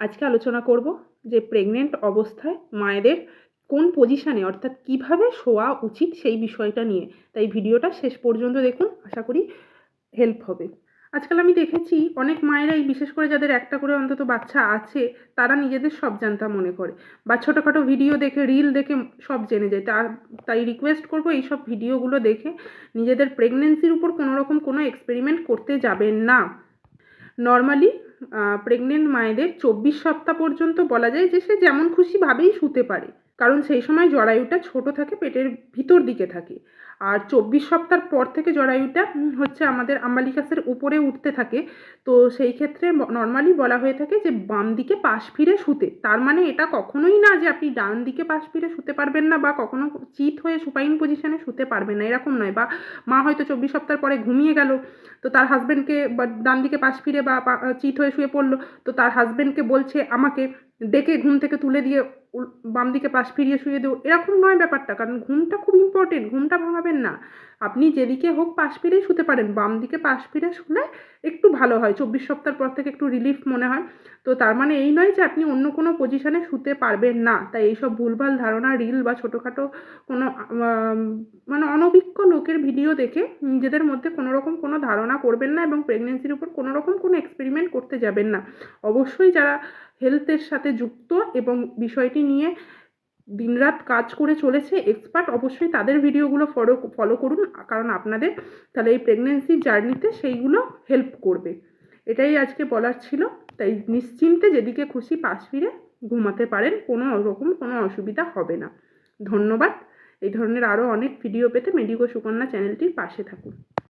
আজকে আলোচনা করব যে প্রেগনেন্ট অবস্থায় মায়েদের কোন পজিশানে অর্থাৎ কীভাবে শোয়া উচিত সেই বিষয়টা নিয়ে। তাই ভিডিওটা শেষ পর্যন্ত দেখুন, আশা করি হেল্প হবে। আজকাল আমি দেখেছি অনেক মায়েরাই, বিশেষ করে যাদের একটা করে অন্তত বাচ্চা আছে, তারা নিজেদের সব জানতা মনে করে। বা ছোটোখাটো ভিডিও দেখে রিল দেখে সব জেনে যায়। তা তাই রিকোয়েস্ট করব এইসব ভিডিওগুলো দেখে নিজেদের প্রেগনেন্সির উপর কোনো রকম কোনো এক্সপেরিমেন্ট করতে যাবেন না। নর্মালি প্রেগনেন্ট মায়েদের চব্বিশ সপ্তাহ পর্যন্ত বলা যায় যে সে যেমন খুশিভাবেই শুতে পারে। কারণ সেই সময় জরায়ুটা ছোট থাকে, পেটের ভিতর দিকে থাকে। আর চব্বিশ সপ্তাহ পর থেকে জরায়ুটা হচ্ছে আমাদের আম্বালিকাসের উপরে উঠতে থাকে। তো সেই ক্ষেত্রে নর্মালি বলা হয়ে থাকে যে, বাম দিকে পাশ ফিরে শুতে। তার মানে এটা কখনোই না যে, আপনি ডান দিকে পাশ ফিরে শুতে পারবেন না বা কখনো চিত হয়ে সুপাইন পজিশনে শুতে পারবেন না, এরকম নয়। বা মা হয়তো চব্বিশ সপ্তাহ পরে ঘুমিয়ে গেল, তো তার হাজব্যান্ডকে বা, ডান দিকে পাশ ফিরে বা চিত হয়ে শুয়ে পড়ল, তো তার হাজব্যান্ডকে বলছে, আমাকে ডেকে ঘুম থেকে তুলে দিয়ে বাম দিকে পাশ ফিরিয়ে শুয়ে দেবো, এরকম নয় ব্যাপারটা, কারণ ঘুমটা খুব ইম্পর্টেন্ট ঘুমটা ভাঙাবেন না। আপনি যেদিকে হোক পাশ ফিরেই শুতে পারেন বাম দিকে পাশ ফিরে শুলে একটু ভালো হয়, চব্বিশ সপ্তাহ পর থেকে একটু রিলিফ মনে হয়। তো তার মানে এই নয় যে আপনি অন্য কোনো পজিশনে শুতে পারবেন না। তাই এইসব ভুলভাল ধারণা রিল বা ছোটোখাটো কোনো মানে অনভিজ্ঞ লোকের ভিডিও দেখে নিজেদের মধ্যে কোনো রকম কোনো ধারণা করবেন না এবং প্রেগনেন্সির উপর কোনো রকম কোনো এক্সপেরিমেন্ট করতে যাবেন না। অবশ্যই যারা হেলথের সাথে যুক্ত এবং বিষয়টি নিয়ে দিনরাত কাজ করে চলেছে এক্সপার্ট অবশ্যই তাদের ভিডিওগুলো ফলো ফলো করুন। কারণ আপনাদের তাহলে এই প্রেগনেন্সি জার্নিতে সেইগুলো হেল্প করবে। এটাই আজকে বলার ছিল। তাই নিশ্চিন্তে যেদিকে খুশি পাশ ফিরে ঘুমাতে পারেন। কোনো রকম কোনো অসুবিধা হবে না। ধন্যবাদ। এই ধরনের আরও অনেক ভিডিও পেতে মেডিকো সুকন্যা চ্যানেলটির পাশে থাকুন।